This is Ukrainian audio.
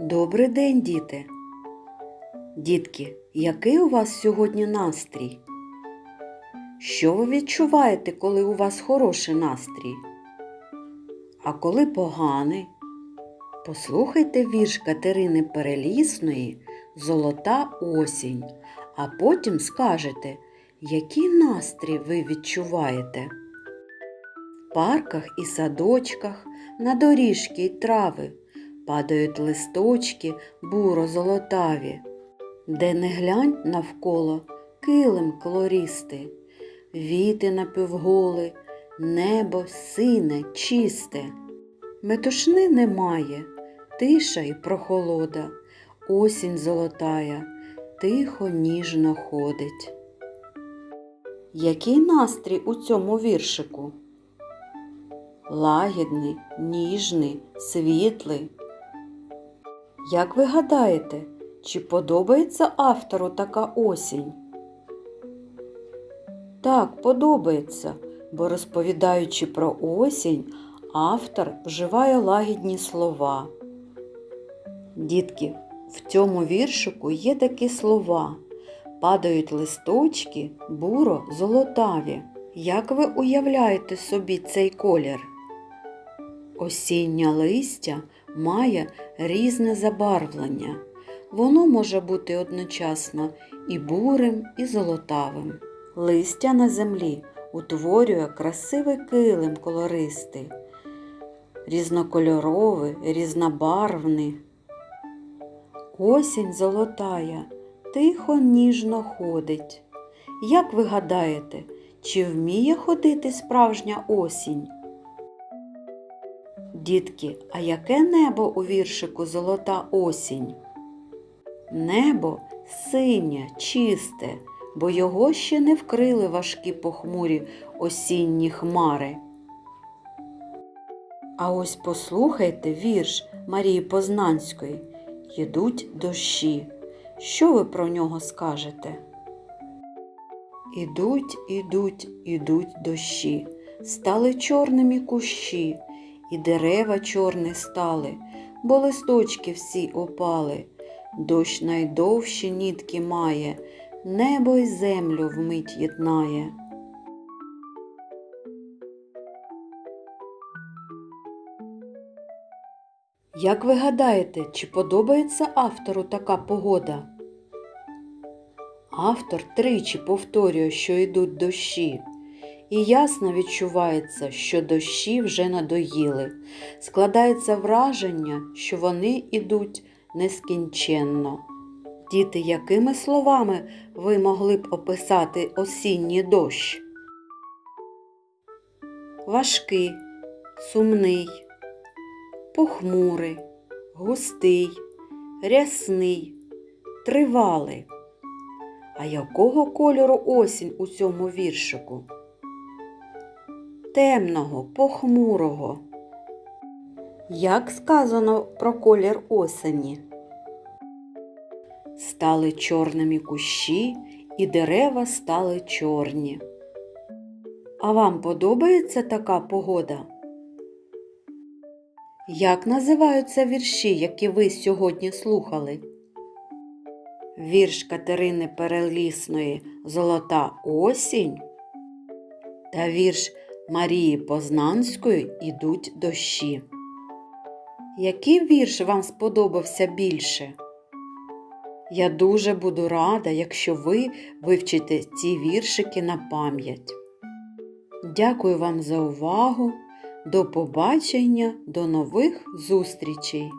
Добрий день, діти. Дітки, який у вас сьогодні настрій? Що ви відчуваєте, коли у вас хороший настрій? А коли поганий? Послухайте вірш Катерини Перелісної Золота осінь, а потім скажете, який настрій ви відчуваєте. В парках і садочках, на доріжки й трави падають листочки буро-золотаві, де не глянь навколо килим колористий, віти напівголи, небо сине, чисте. Метушни немає, тиша й прохолода, осінь золотая, тихо ніжно ходить. Який настрій у цьому віршику? Лагідний, ніжний, світлий. Як ви гадаєте, чи подобається автору така осінь? Так, подобається, бо розповідаючи про осінь, автор вживає лагідні слова. Дітки, в цьому віршику є такі слова. Падають листочки, буро золотаві. Як ви уявляєте собі цей колір? Осіннє листя має різне забарвлення. Воно може бути одночасно і бурим, і золотавим. Листя на землі утворює красивий килим колористий, різнокольоровий, різнобарвний. Осінь золотая, тихо ніжно ходить. Як ви гадаєте, чи вміє ходити справжня осінь? Дітки, а яке небо у віршику Золота осінь? Небо синє, чисте, бо його ще не вкрили важкі похмурі осінні хмари. А ось послухайте вірш Марії Познанської Їдуть дощі. Що ви про нього скажете? Ідуть, ідуть, ідуть дощі, стали чорними кущі, і дерева чорні стали, бо листочки всі опали. Дощ найдовші нітки має, небо й землю вмить єднає. Як ви гадаєте, чи подобається автору така погода? Автор тричі повторює, що йдуть дощі, і ясно відчувається, що дощі вже надоїли. Складається враження, що вони йдуть нескінченно. Діти, якими словами ви могли б описати осінній дощ? Важкий, сумний, похмурий, густий, рясний, тривалий. А якого кольору осінь у цьому віршику? Темного, похмурого. Як сказано про колір осені? Стали чорними кущі, і дерева стали чорні. А вам подобається така погода? Як називаються вірші, які ви сьогодні слухали? Вірш Катерини Перелісної Золота осінь та вірш Марії Познанської Ідуть дощі. Який вірш вам сподобався більше? Я дуже буду рада, якщо ви вивчите ці віршики на пам'ять. Дякую вам за увагу. До побачення, до нових зустрічей!